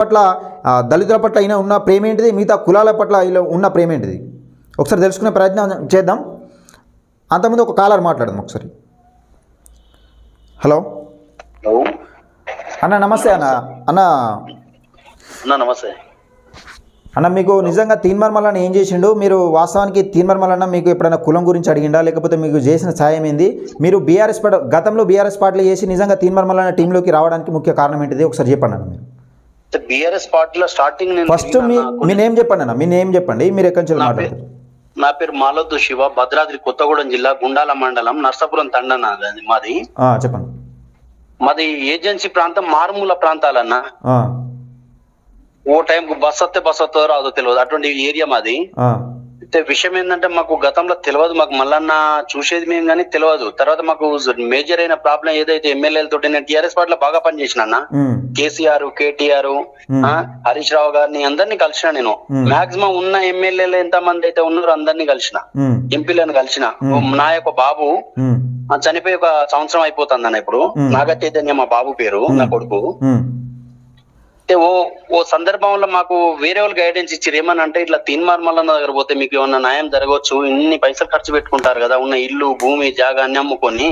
పట్ల దళితుల పట్ల అయినా ఉన్న ప్రేమ ఏంటిది? మిగతా కులాల పట్ల ఇలా ఉన్న ప్రేమ ఏంటిది? ఒకసారి తెలుసుకునే ప్రయత్నం చేద్దాం. అంతకుముందు ఒక కాలర్ మాట్లాడదాం ఒకసారి. హలో? హలో. అన్న నమస్తే అన్న. అన్న. అన్న నమస్తే. అన్న మీకు నిజంగా తీన్మర్ మల్లన్న ఏం చేసిండు? మీరు వాస్తవానికి తీన్మర్ మల్లన్న మీకు ఎప్పుడైనా కులం గురించి అడిగిండా? లేకపోతే మీకు చేసిన సాయం ఏంది? మీరు బీఆర్ఎస్ పార్టీ గతంలో బీఆర్ఎస్ పార్టీలు చేసి నిజంగా తీన్మర్ మల్లన్న టీంలోకి రావడానికి ముఖ్య కారణం ఏంటిది? ఒకసారి చెప్పండి అన్న మీరు. బిఆర్ఎస్ పార్టీలో స్టార్టింగ్ నేను ఫస్ట్ మీ నేమ్ చెప్పండి అన్న మీ నేమ్ చెప్పండి మీరు ఎక్కడి నుంచి నా పేరు మాలొద్దు శివ భద్రాద్రి కొత్తగూడెం జిల్లా గుండాల మండలం నర్సాపురం తండన అది మాది. చెప్పండి. మాది ఏజెన్సీ ప్రాంతం మారుమూల ప్రాంతాలన్న. ఓ టైం బస్ వస్తే బస్ వస్తుందో రాదో తెలియదు అటువంటి ఏరియా మాది. విషయం ఏంటంటే మాకు గతంలో తెలియదు మాకు మల్లన్న చూసేది మేము కానీ తెలియదు తర్వాత మాకు మేజర్ అయిన ప్రాబ్లం ఏదైతే ఎమ్మెల్యేలతో నేను టీఆర్ఎస్ పార్టీలో బాగా పనిచేసిన అన్న కేసీఆర్ కేటీఆర్. హరీష్ రావు గారిని అందరినీ కలిసిన నేను. మాక్సిమం ఉన్న ఎమ్మెల్యేలు ఎంత మంది అయితే ఉన్నారో అందరినీ కలిసిన. ఎంపీలను కలిసిన. నా యొక్క బాబు చనిపోయి ఒక సంవత్సరం అయిపోతుంది అన్న ఇప్పుడు. Hmm. నాగ చైతన్య మా బాబు పేరు నా కొడుకు. ఓ ఓ సందర్భంలో మాకు వేరే వాళ్ళు గైడెన్స్ ఇచ్చారు ఏమని అంటే ఇట్లా తీన్మార్ మల్లన్న దగ్గర పోతే మీకు ఏమన్నా న్యాయం జరగవచ్చు? ఇన్ని పైసలు ఖర్చు పెట్టుకుంటారు కదా ఉన్న ఇల్లు భూమి జాగా అన్ని అమ్ముకొని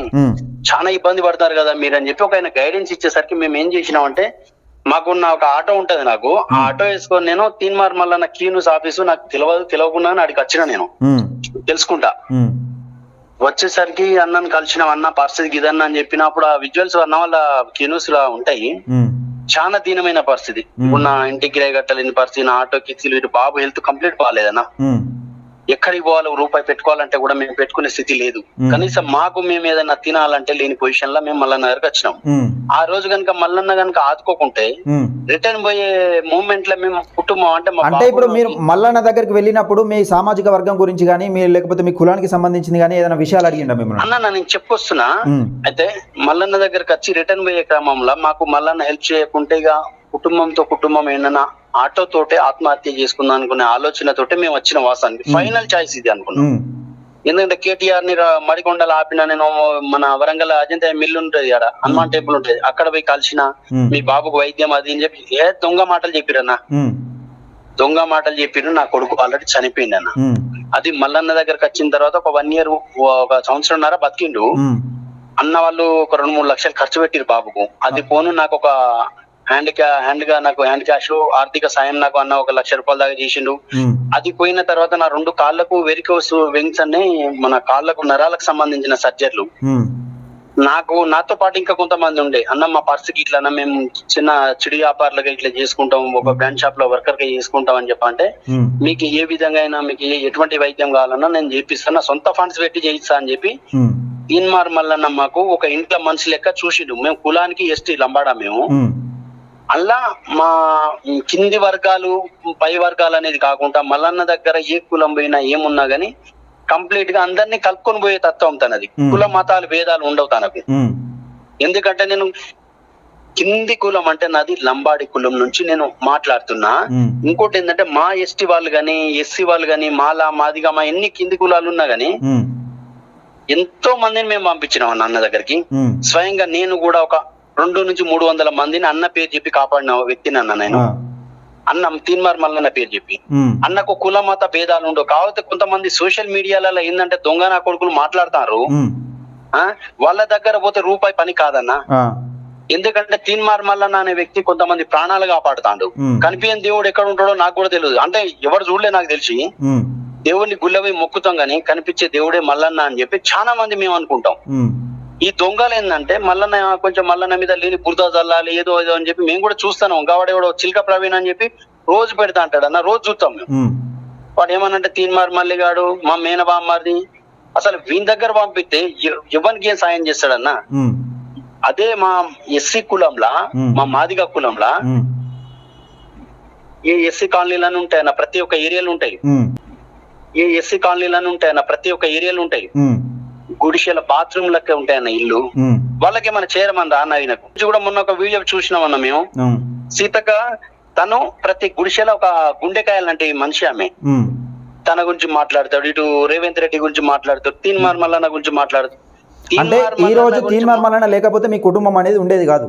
చాలా ఇబ్బంది పడతారు కదా మీరు అని చెప్పి ఒక ఆయన గైడెన్స్ ఇచ్చేసరికి మేము ఏం చేసినామంటే మాకున్న ఒక ఆటో ఉంటది నాకు. ఆ ఆటో వేసుకొని నేను తీన్మార్ మల్లన్న క్యూన్యూస్ ఆఫీసు నాకు తెలియదు తెలియకుండా అడిగి వచ్చిన నేను. తెలుసుకుంటా. వచ్చేసరికి అన్నను కలిసిన అన్న పరిస్థితి ఇదన్న అని చెప్పినప్పుడు ఆ విజువల్స్ అన్న వాళ్ళ క్యూన్యూస్ లా ఉంటాయి. చాలా దీనమైన పరిస్థితి. ఇప్పుడు నా ఇంటికి కట్టలేని పరిస్థితి నా ఆటో కిచ్చి ఇటు బాబు హెల్త్ కంప్లీట్ బాగాలేదన్న ఎక్కడికి పోవాలి రూపాయి పెట్టుకోవాలంటే కూడా మేము పెట్టుకునే స్థితి లేదు. కనీసం మాకు మేము ఏదైనా తినాలంటే లేని పొజిషన్లో మేము మల్లన్న దగ్గరకు వచ్చినాం ఆ రోజు కనుక మల్లన్న కనుక ఆదుకోకుంటే. రిటర్న్ పోయే మూమెంట్లో మేము కుటుంబం అంటే అంటే ఇప్పుడు మీరు మల్లన్న దగ్గరికి వెళ్ళినప్పుడు మీ సామాజిక వర్గం గురించి కానీ మీరు లేకపోతే మీ కులానికి సంబంధించింది కానీ ఏదైనా విషయాలు అడిగిండా మిమ్మల్ని? అన్న నేను చెప్పుకొస్తున్నా అయితే మల్లన్న దగ్గరకు వచ్చి రిటర్న్ పోయే క్రమంలో మాకు మల్లన్న హెల్ప్ చేయకుంటే ఇక కుటుంబంతో కుటుంబం ఏంటన్నా ఆటో తోటే ఆత్మహత్య చేసుకుందాం అనుకునే ఆలోచనతోటే మేము వచ్చిన వాసానికి ఫైనల్ చాయిస్ ఇది అనుకున్నాం. ఎందుకంటే కేటీఆర్ని మడికొండలు ఆపిన నేను మన వరంగల్ అజంతా మిల్లు ఉంటది ఆడ హనుమాన్ టెంపుల్ ఉంటది. అక్కడ పోయి కలిసిన మీ బాబుకు వైద్యం అది అని చెప్పి ఏ దొంగ మాటలు చెప్పిరన్న దొంగ మాటలు చెప్పిరు నా కొడుకు ఆల్రెడీ చనిపోయింది అన్న. అది మల్లన్న దగ్గరకు వచ్చిన తర్వాత ఒక వన్ ఇయర్ ఒక సంవత్సరంన్నర బతికిండు. అన్న వాళ్ళు ఒక రెండు మూడు లక్షలు ఖర్చు పెట్టిరు బాబుకు. అది పోను నాకు ఒక హ్యాండ్ క్యా హ్యాండ్గా నాకు హ్యాండ్ క్యాష్ ఆర్థిక సాయం నాకు అన్న ఒక లక్ష రూపాయల దాకా చేసిండు. అది పోయిన తర్వాత నా రెండు కాళ్ళకు వెరికోస్ వెంగ్స్ అనే మన కాళ్ళకు నరాలకు సంబంధించిన సర్జరీలు నాకు నాతో పాటు ఇంకా కొంతమంది ఉండే. అన్న మా పరిస్థితి ఇట్లా అన్న మేము చిన్న చిడి వ్యాపారులుగా ఇట్లా చేసుకుంటాం ఒక బ్రాండ్ షాప్లో వర్కర్గా చేసుకుంటాం అని చెప్పంటే మీకు ఏ విధంగా అయినా మీకు ఎటువంటి వైద్యం కావాలన్నా నేను చేపిస్తాను సొంత ఫండ్స్ పెట్టి చేయిస్తా అని చెప్పి తీన్మార్ మల్లన్న మాకు ఒక ఇంట్లో మనిషి లెక్క చూసిండు. మేము కులానికి ఎస్టీ లంబాడా మేము. అలా మా కింది వర్గాలు పై వర్గాలు అనేది కాకుండా మల్లన్న దగ్గర ఏ కులం పోయినా ఏమున్నా గానీ కంప్లీట్గా అందరినీ కలుపుకొని పోయే తత్వం తనది. కుల మతాలు భేదాలు ఉండవు తనకు. ఎందుకంటే నేను కింది కులం అంటే నాది లంబాడి కులం నుంచి నేను మాట్లాడుతున్నా. ఇంకోటి ఏంటంటే మా ఎస్టీ వాళ్ళు గాని ఎస్సీ వాళ్ళు గాని మాలా మాదిగా మా ఎన్ని కింది కులాలు ఉన్నా గానీ ఎంతో మందిని మేము పంపించినాం అన్న అన్న దగ్గరికి. స్వయంగా నేను కూడా ఒక రెండు నుంచి మూడు వందల మందిని అన్న పేరు చెప్పి కాపాడిన వ్యక్తిని అన్న నేను. అన్న తీన్మార్ మల్లన్న పేరు చెప్పి. అన్నకు కుల మత భేదాలు ఉండవు. కాకపోతే కొంతమంది సోషల్ మీడియాలలో ఏంటంటే దొంగ నా కొడుకులు మాట్లాడతారు. వాళ్ళ దగ్గర పోతే రూపాయి పని కాదన్న. ఎందుకంటే తీన్మార్ మల్లన్న అనే వ్యక్తి కొంతమంది ప్రాణాలు కాపాడుతాడు. కనిపించని దేవుడు ఎక్కడ ఉంటాడో నాకు కూడా తెలియదు. అంటే ఎవరు చూడలే నాకు తెలిసి. దేవుడిని గుళ్ళవి మొక్కుతాం గానీ కనిపించే దేవుడే మల్లన్న అని చెప్పి చాలా మంది మేము అనుకుంటాం. ఈ దొంగలు ఏంటంటే మల్లన్న కొంచెం మల్లన్న మీద లేని బురద చల్లాలి ఏదో ఏదో అని చెప్పి మేము కూడా చూస్తాను గావాడు ఎవడో చిల్క ప్రవీణ్ అని చెప్పి రోజు పెడతా అంటాడు. అన్న రోజు చూస్తాం మేము. వాడు ఏమనంటే తీన్మార్ మల్లిగాడు మా మేనబామ్మారిది అసలు వీని దగ్గర పంపిస్తే ఎవరికి ఏం సాయం చేస్తాడన్న? అదే మా ఎస్సీ కులంలా. మా మాదిగ కులంలా. ఏ ఎస్సీ కాలనీలను ఉంటాయన్న ప్రతి ఒక్క ఏరియాలు ఉంటాయి. ఏ ఎస్సీ కాలనీలను ఉంటాయన్న ప్రతి ఒక్క ఏరియాలు ఉంటాయి. గుడిసెల బాత్రూమ్ లెక్క ఉంటాయన్న ఇల్లు. వాళ్ళకి ఏమైనా చేయరమని రా అన్న ఈయనకు ఇది కూడా మొన్న ఒక వీడియో చూసినామన్న మేము. ఉమ్, సీతక తను ప్రతి గుడిసెలో ఒక గుండెకాయలు లాంటి మనిషి ఆమె. తన గురించి మాట్లాడతాడు ఇటు రేవంత్ రెడ్డి గురించి మాట్లాడతాడు తీన్మార్ మల్లన్న గురించి మాట్లాడతాడు. అంటే ఈ రోజు మల్లన్న గురించి తీన్మార్ మల్లన్న లేకపోతే మీ కుటుంబం అనేది ఉండేది కాదు.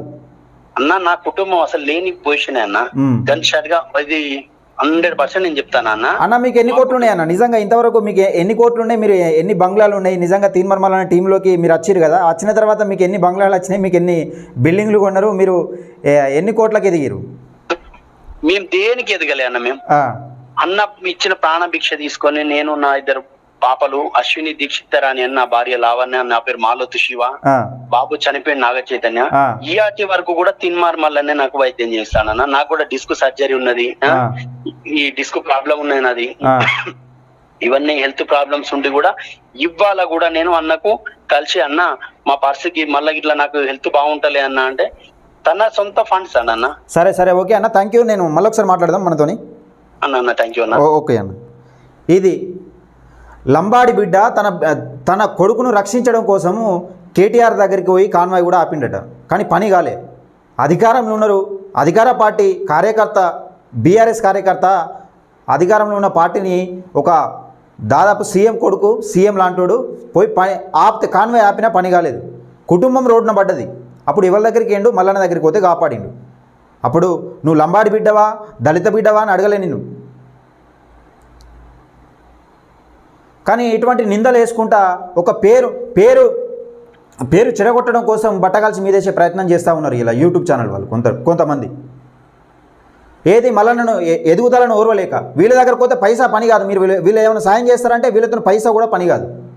అన్న నా కుటుంబం అసలు లేని పొజిషన్ అన్న. గన్ షాట్గా అది హండ్రెడ్ పర్సెంట్ నేను చెప్తాను అన్న అన్న మీకు ఎన్ని కోట్లు ఉన్నాయి అన్న? నిజంగా ఇంతవరకు మీకు ఎన్ని కోట్లు ఉన్నాయి? మీరు ఎన్ని బంగ్లాలు ఉన్నాయి? నిజంగా తీన్మర్మల్ అనే టీంలోకి మీరు వచ్చారు కదా? వచ్చిన తర్వాత మీకు ఎన్ని బంగ్లాలు వచ్చినాయి? మీకు ఎన్ని బిల్డింగ్లు కొన్నారు? మీరు ఎన్ని కోట్లకి ఎదిగారు మేము దేనికి ఎదగలే అన్న మేము? అన్న ఇచ్చిన ప్రాణ భిక్ష తీసుకొని నేను నా ఇద్దరు పాపలు అశ్విని దీక్షిత్ రాణి అని నా భార్య లావణ్య నా పేరు మాలోతు శివ. బాబు చనిపోయిన నాగ చైతన్య. ఈఆర్టీ వరకు కూడా తిన్మార్ మల్లనే నాకు వైద్యం చేస్తానన్న నాకు కూడా డిస్క్ సర్జరీ ఉన్నది. ఈ డిస్క్ ప్రాబ్లం ఉన్నది నాది. ఇవన్నీ హెల్త్ ప్రాబ్లమ్స్ ఉండి కూడా ఇవాళ కూడా నేను అన్నకు కలిసి అన్న మా పర్సుకి మళ్ళీ ఇట్లా నాకు హెల్త్ బాగుంటలే అన్న అంటే తన సొంత ఫండ్స్ అన్న అన్న. సరే సరే ఓకే అన్న. థ్యాంక్ యూ నేను మళ్ళీ ఒకసారి మాట్లాడదాం మనతోని. అన్న అన్న థ్యాంక్ యూ అన్న. ఓకే అన్న. ఇది లంబాడి బిడ్డ తన తన కొడుకును రక్షించడం కోసము కేటీఆర్ దగ్గరికి పోయి కాన్వాయ్ కూడా ఆపిండట. కానీ పని కాలే. అధికారంలో ఉన్నారు. అధికార పార్టీ కార్యకర్త బీఆర్ఎస్ కార్యకర్త అధికారంలో ఉన్న పార్టీని ఒక దాదాపు సీఎం కొడుకు సీఎం లాంటోడు పోయి పని ఆపితే కాన్వాయ్ ఆపినా పని కాలేదు. కుటుంబం రోడ్డున పడ్డది. అప్పుడు ఎవరి దగ్గరికి ఏండు మల్లన్న దగ్గరికి పోతే కాపాడిండు. అప్పుడు నువ్వు లంబాడి బిడ్డవా దళిత బిడ్డవా అని అడగలే నిన్ను. కానీ ఇటువంటి నిందలు వేసుకుంటా ఒక పేరు పేరు పేరు చెడగొట్టడం కోసం బట్టగాల్సి మీదేసే ప్రయత్నం చేస్తూ ఉన్నారు ఇలా యూట్యూబ్ ఛానల్ వాళ్ళు కొంత కొంతమంది. ఏది మల్లన్నను ఎ- ఎదుగుదలను ఓర్వలేక వీళ్ళ దగ్గర పోతే పైసా పని కాదు. మీరు వీళ్ళు వీళ్ళు ఏమైనా సాయం చేస్తారంటే వీళ్ళతో పైసా కూడా పని కాదు.